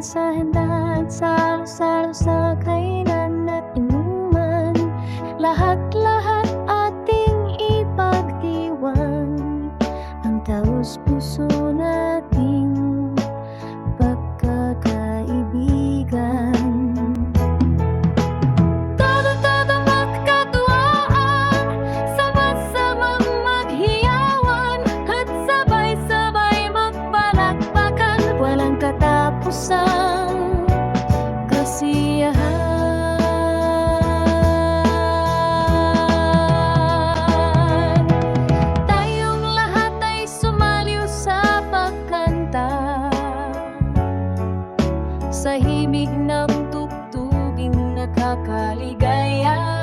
basahan dahan Salo-salo sa kayo kusang kasiyahan. sa himig ng tugtugin nakakaligaya.